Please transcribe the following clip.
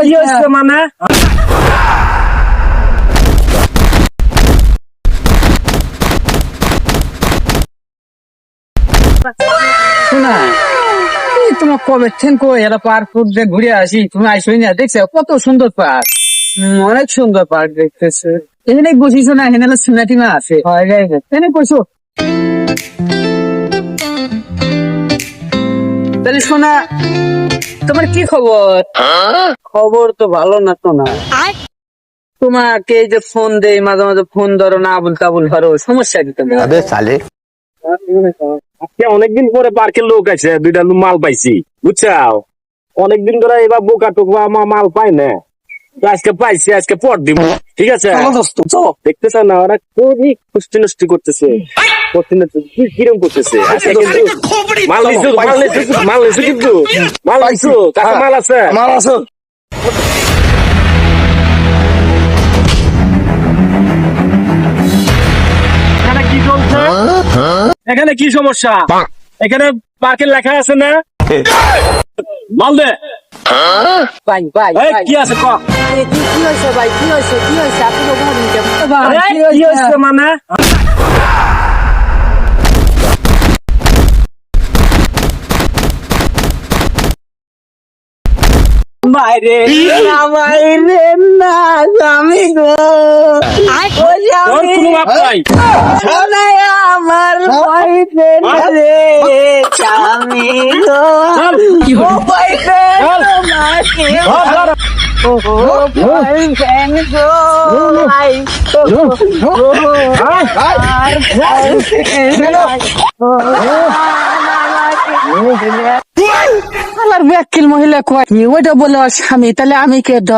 কি হচ্ছে মানে শোনা এই তোমার কবে থেন কো এরা পার্ক ফুট ঘুরে আসি তুমি আইসই না দেখছ? কত সুন্দর পার্ক অনেক সুন্দর পার্ক দেখতেছে। এখানে বসিস না এখানে সিনেটিমা আছে। হয় এখানে বসো। সোনা তোমার কি খবর? খবর তো ভালো না সোনা। তোমাকে যে ফোন দেই মাঝে মাঝে ফোন ধরো না আবুল তাবুল ধরো সমস্যা কি তোমার? আবে সালে। অনেকদিন পরে পার্কে লোক আছে দুইটা মাল পাইছি বুঝছাও? অনেকদিন ধরে এবার বোকা টোকা মাল পাই না। আজকে পাইছি আজকে পর দিব ঠিক আছে? দেখতে চান না ওরা খুবই কুষ্টি নষ্টি করতেছে। করতেছে? আচ্ছা, মাল আছে। এখানে কি হ্যাঁ, হ্যাঁ। সমস্যা? এখানে পার্কের লেখা আছে না? হ্যাঁ। মাল কি আছে ক? আরে কি কি হয়েছে ভাই? কি হয়েছে? কি হয়েছে? আপনি তো কি মানে? বাইরে বাইরে না গো। কোনো মাপ নাই। শোনাই আমার বাইরে রে গো। বাইরে আমার ব্যাকিল মহিলা কয়? ওইটা বলে স্বামী তাহলে আমি কে ড